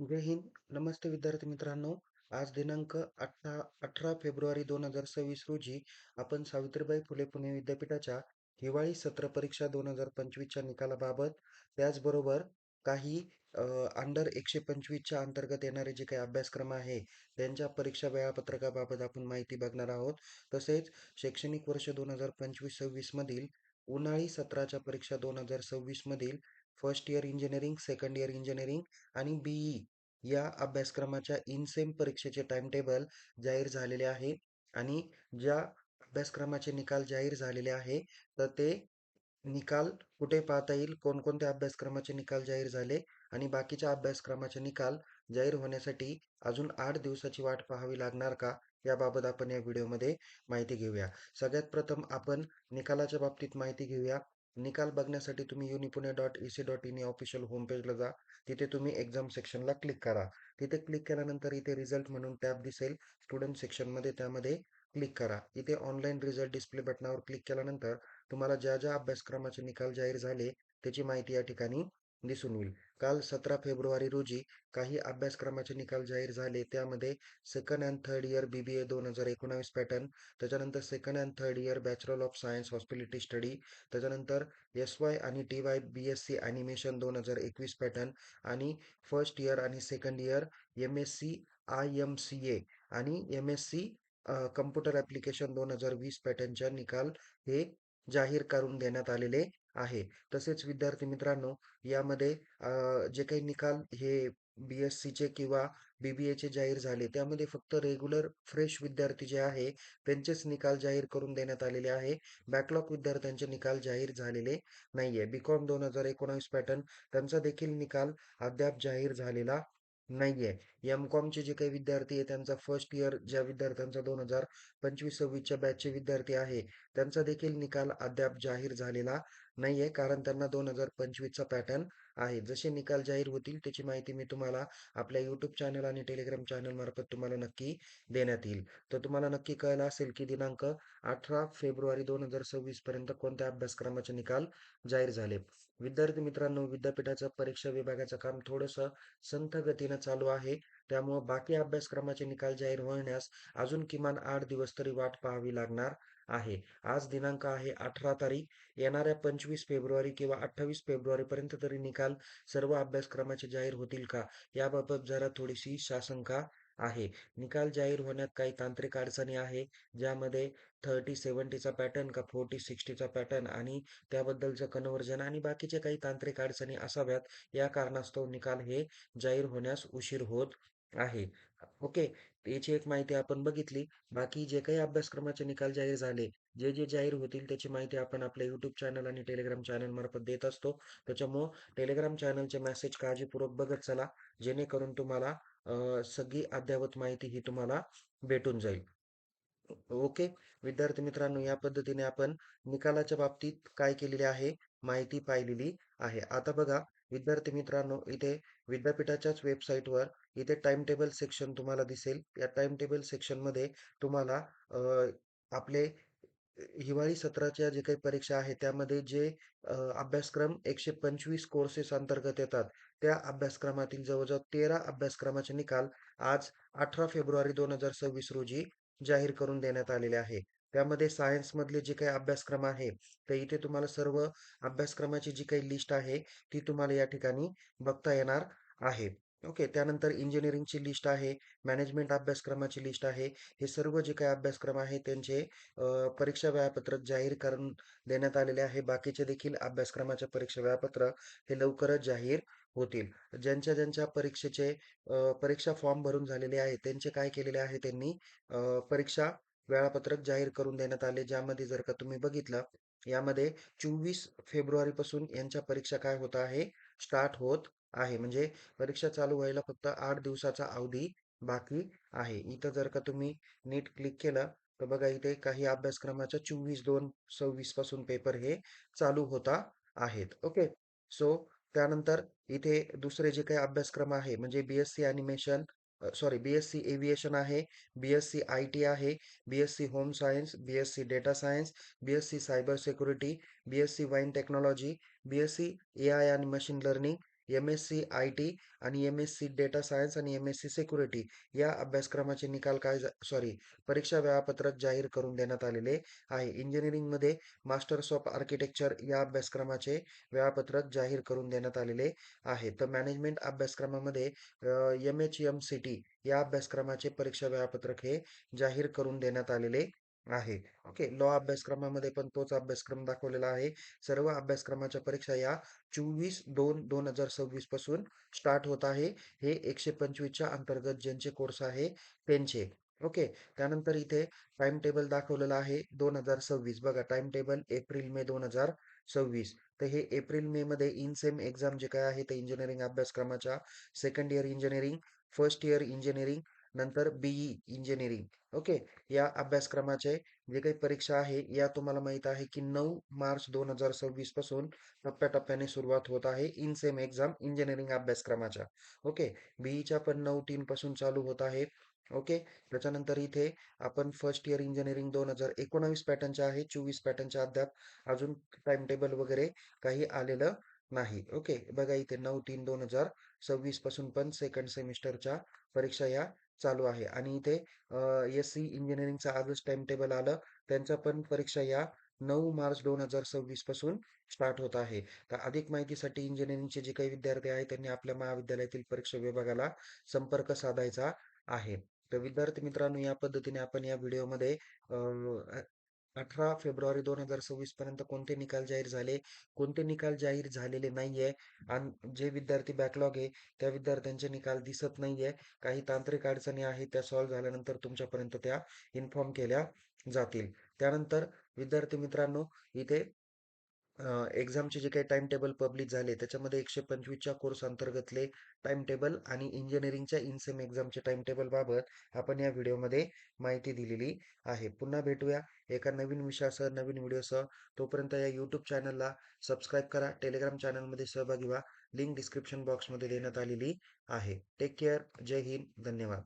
जय हिंद. नमस्ते विद्यार्थी मित्रांनो. आज दिनांक अठरा अठरा फेब्रुवारी दोन हजार सव्वीस रोजी आपण सावित्रीबाई फुले पुणे विद्यापीठाच्या हिवाळी सत्र परीक्षा दोन हजार पंचवीसच्या निकालाबाबत त्याचबरोबर काही अंडर एकशे पंचवीसच्या अंतर्गत येणारे जे काही अभ्यासक्रम आहे त्यांच्या परीक्षा वेळापत्रकाबाबत आपण माहिती बघणार आहोत तसेच शैक्षणिक वर्ष दोन हजार पंचवीस सव्वीस मधील उन्हाळी सत्राच्या परीक्षा दोन हजार सव्वीस मधील first year engineering second year engineering आणि बीई या अभ्यासक्रमाच्या इनसेम परीक्षेचे टाइमटेबल जाहीर झालेले आहे. आणि ज्या अभ्यासक्रमाचे निकाल जाहीर झालेले आहे तर ते निकाल कुठे पाहता येईल कोणकोणत्या अभ्यासक्रमाचे निकाल जाहीर झाले आणि बाकीच्या अभ्यासक्रमाचे निकाल जाहीर होण्यासाठी अजून आठ दिवसाची वाट पाहावी लागणार का याबाबत आपण या व्हिडिओमध्ये माहिती घेऊया. सगळ्यात प्रथम आपण निकालाच्या बाबतीत माहिती घेऊया. निकाल बघण्यासाठी तुम्ही युनिपुणे dot E C dot in या ऑफिशियल होमपेजला जा. तिथे तुम्ही एक्झाम सेक्शनला क्लिक करा. तिथे क्लिक केल्यानंतर इथे रिझल्ट म्हणून टॅब दिसेल. स्टुडंट सेक्शनमध्ये त्यामध्ये क्लिक करा. इथे ऑनलाईन रिझल्ट डिस्प्ले बटनावर क्लिक केल्यानंतर तुम्हाला ज्या ज्या अभ्यासक्रमाचे निकाल जाहीर झाले त्याची माहिती या ठिकाणी दिसून येईल. काल सतरा फेब्रुवारी रोजी काही अभ्यासक्रमाचे निकाल जाहीर झाले. त्यामध्ये second and third year B B A दोन हजार एकोणावीस पॅटर्न त्याच्यानंतर second and third year bachelor of science hospitality study त्याच्यानंतर एस वाय आणि T Y B S C animation दोन हजार एकवीस पॅटर्न आणि फर्स्ट इयर आणि second year M S C I M C A आणि M S C computer application दोन हजार वीस पॅटर्नच्या निकाल हे जाहीर करून देण्यात आलेले आहे. तसेच विद्यार्थी मित्रांनो यामध्ये जे काही निकाल हे बी एस सीचे किंवा बी बी एचे जाहीर झाले त्यामध्ये फक्त रेग्युलर फ्रेश विद्यार्थी जे आहे त्यांचेच निकाल जाहीर करून देण्यात आलेले आहे. बॅकलॉग विद्यार्थ्यांचे निकाल जाहीर झालेले नाही आहे बी कॉम दोन हजार एकोणावीस पॅटर्न त्यांचा देखील निकाल अद्याप जाहीर झालेला नाही आहे एम कॉमचे जे काही विद्यार्थी आहे त्यांचा फर्स्ट इयर ज्या विद्यार्थ्यांचा दोन हजार पंचवीस सव्वीसच्या बॅचचे विद्यार्थी आहे त्यांचा देखील निकाल अद्याप जाहीर झालेला नाही आहे कारण त्यांना दोन हजार पंचवीसचा पॅटर्न आहे. जसे निकाल जाहीर होतील त्याची माहिती मी तुम्हाला आपल्या यूट्यूब चॅनल आणि टेलिग्राम चॅनल मार्फत तुम्हाला नक्की देण्यात येईल. तर तुम्हाला नक्की कळलं असेल की दिनांक अठरा फेब्रुवारी दोन हजार सव्वीस पर्यंत कोणत्या अभ्यासक्रमाचे निकाल जाहीर झाले? विद्यार्थी मित्रांनो विद्यापीठाचं परीक्षा विभागाचं काम थोडंसं संथ गतीनं चालू आहे. त्यामुळं बाकी अभ्यासक्रमाचे निकाल जाहीर होण्यास अजून किमान आठ दिवस तरी वाट पाहावी लागणार आहे. आज दिनांक आहे अठरा तारीख. येणाऱ्या पंचवीस फेब्रुवारी किंवा अठ्ठावीस फेब्रुवारीपर्यंत तरी निकाल सर्व अभ्यासक्रमाचे जाहीर होतील का? याबाबत जरा थोडीशी शाशंका आहे. निकाल जाहीर होण्यात काही तांत्रिक अडचणी आहे ज्यामध्ये थर्टी सेवन्टीचा पॅटर्न का फोर्टी सिक्स्टीचा पॅटर्न आणि त्याबद्दलचं कन्व्हर्जन आणि बाकीचे काही तांत्रिक अडचणी असाव्यात या कारणास्तव निकाल हे जाहीर होण्यास उशीर होत आहे. ओके. याची एक माहिती आपण बघितली. बाकी जे काही अभ्यासक्रमाचे निकाल जाहीर झाले जे जे जाहीर होतील त्याची माहिती आपण आपल्या यूट्यूब चॅनल आणि टेलिग्राम चॅनल मार्फत देत असतो. त्याच्यामुळं टेलिग्राम चॅनलचे मेसेज काळजीपूर्वक बघत चला. जेणेकरून तुम्हाला सगळी अद्ययावत माहिती ही तुम्हाला भेटून जाईल. ओके. विद्यार्थी मित्रांनो या पद्धतीने आपण निकालाच्या बाबतीत काय केलेले आहे माहिती पाहिलेली आहे. आता बघा विद्यार्थी मित्रांनो इथे विद्यापीठाच्याच वेबसाईटवर इथे टाइम टेबल सेक्शन तुम्हाला दिसेल. या टाइम टेबल सेक्शनमध्ये तुम्हाला आपले हिवाळी सत्राच्या जे काही परीक्षा आहे त्यामध्ये जे अभ्यासक्रम एकशे पंचवीस कोर्सेस अंतर्गत येतात त्या अभ्यासक्रमातील जवळजवळ तेरा अभ्यासक्रमाचे निकाल आज अठरा फेब्रुवारी दोन हजार सव्वीस रोजी जाहीर करून देण्यात आलेले आहे. त्यामध्ये सायन्समधले जे काही अभ्यासक्रम आहे तर इथे तुम्हाला सर्व अभ्यासक्रमाची जी काही लिस्ट आहे ती तुम्हाला या ठिकाणी बघता येणार आहे. ओके त्यानंतर इंजिनिअरिंगची लिस्ट आहे मॅनेजमेंट अभ्यासक्रमाची लिस्ट आहे. हे सर्व जे काही अभ्यासक्रम आहे त्यांचे परीक्षा वेळापत्रक जाहीर करून देण्यात आलेले आहे. बाकीचे देखील अभ्यासक्रमाचे परीक्षा वेळापत्रक हे लवकरच जाहीर होतील. ज्यांच्या ज्यांच्या परीक्षेचे परीक्षा फॉर्म भरून झालेले आहे त्यांचे काय केलेले आहे त्यांनी परीक्षा वेळापत्रक जाहीर करून देण्यात आले. ज्यामध्ये जर का तुम्ही बघितलं यामध्ये चोवीस फेब्रुवारीपासून यांच्या परीक्षा काय होत आहे स्टार्ट होत आहे. म्हणजे परीक्षा चालू व्हायला फक्त आठ दिवसाचा अवधी बाकी आहे. इथं जर का तुम्ही नीट क्लिक केलं तर बघा इथे काही अभ्यासक्रमाच्या चोवीस दोन सव्वीसपासून पेपर हे चालू होता आहेत. ओके? सो त्यानंतर इथे दुसरे जे काही अभ्यासक्रम आहे म्हणजे B S C animation sorry B S C aviation आहे B S C I T आहे B S C home science B S C data science B S C cyber security B S C wine technology B S C A I आणि machine learning M S C I T आणि M S C data science आणि M S C security या अभ्यासक्रमाचे निकाल काय sorry परीक्षा वेळापत्रक जाहीर करून देण्यात आलेले आहे. इंजिनिअरिंगमध्ये मास्टर्स ऑफ आर्किटेक्चर या अभ्यासक्रमाचे वेळापत्रक जाहीर करून देण्यात आलेले आहे. तर मॅनेजमेंट अभ्यासक्रमामध्ये M H M C T या अभ्यासक्रमाचे परीक्षा वेळापत्रक हे जाहीर करून देण्यात आलेले आहे. ओके लॉ अभ्यासक्रमामध्ये पण तोच अभ्यासक्रम दाखवलेला आहे. सर्व अभ्यासक्रमाच्या परीक्षा या चोवीस दोन दोन हजार सव्वीसपासून स्टार्ट होत आहे. हे एकशे पंचवीसच्या अंतर्गत ज्यांचे कोर्स आहे त्यांचे. ओके त्यानंतर इथे टाइम टेबल दाखवलेलं आहे दोन हजार सव्वीस. बघा टाइम टेबल एप्रिल मे दोन हजार सव्वीस. तर हे एप्रिल मे मध्ये इन सेम एक्झाम जे काय आहे ते इंजिनिअरिंग अभ्यासक्रमाच्या second year engineering first year engineering नंतर बीई इंजिनिअरिंग ओके या अभ्यासक्रमाचे जे काही परीक्षा आहे या तुम्हाला माहीत आहे की नऊ मार्च दोन हजार सव्वीसपासून टप्प्याटप्प्याने सुरुवात होत आहे इन सेम एक्झाम इंजिनिअरिंग अभ्यासक्रमाच्या ओके बीईच्या पण नऊ तीन पासून चालू होत आहे. ओके त्याच्यानंतर इथे आपण फर्स्ट इयर इंजिनिअरिंग दोन हजार एकोणावीस पॅटर्नच्या आहे चोवीस पॅटर्नच्या अद्याप अजून टाइम टेबल वगैरे काही आलेलं नाही. ओके बघा इथे नऊ तीन दोन हजार सव्वीसपासून पण सेकंड सेमिस्टरच्या परीक्षा या चालू आहे. आणि इथे एस सी इंजिनिअरिंगचं आजच टाइम टेबल आलं. त्यांचा पण परीक्षा या नऊ मार्च दोन हजार सव्वीसपासून स्टार्ट होत आहे. तर अधिक माहितीसाठी इंजिनिअरिंगचे जे काही विद्यार्थी आहेत त्यांनी आपल्या महाविद्यालयातील परीक्षा विभागाला संपर्क साधायचा आहे. तर विद्यार्थी मित्रांनो या पद्धतीने आपण या व्हिडिओमध्ये अठरा फेब्रुवारी दोन हजार सव्वीस पर्यंत कोणते निकाल जाहीर झाले? कोणते निकाल जाहीर झालेले नाहीये? आणि जे विद्यार्थी बॅकलॉग आहे त्या विद्यार्थ्यांचे निकाल दिसत नाहीये. काही तांत्रिक अडचणी आहेत त्या सॉल्व्ह झाल्यानंतर तुमच्यापर्यंत त्या इन्फॉर्म केल्या जातील. त्यानंतर विद्यार्थी मित्रांनो इथे एक्झामचे जे काही टाइम टेबल पब्लिश झाले त्याच्यामध्ये एकशे पंचवीसच्या कोर्स अंतर्गतले टाइम टेबल आणि इंजिनिअरिंगच्या इनसेम एक्झामचे टाइम टेबल बाबत आपण या व्हिडिओमध्ये माहिती दिलेली आहे. पुन्हा भेटूया एका नवीन विषयासह नवीन व्हिडिओसह तोपर्यंत या यूट्यूब चॅनलला सबस्क्राईब करा. टेलिग्राम चॅनलमध्ये सहभागी व्हा. लिंक डिस्क्रिप्शन बॉक्समध्ये देण्यात आलेली आहे. टेक केअर जय हिंद. धन्यवाद.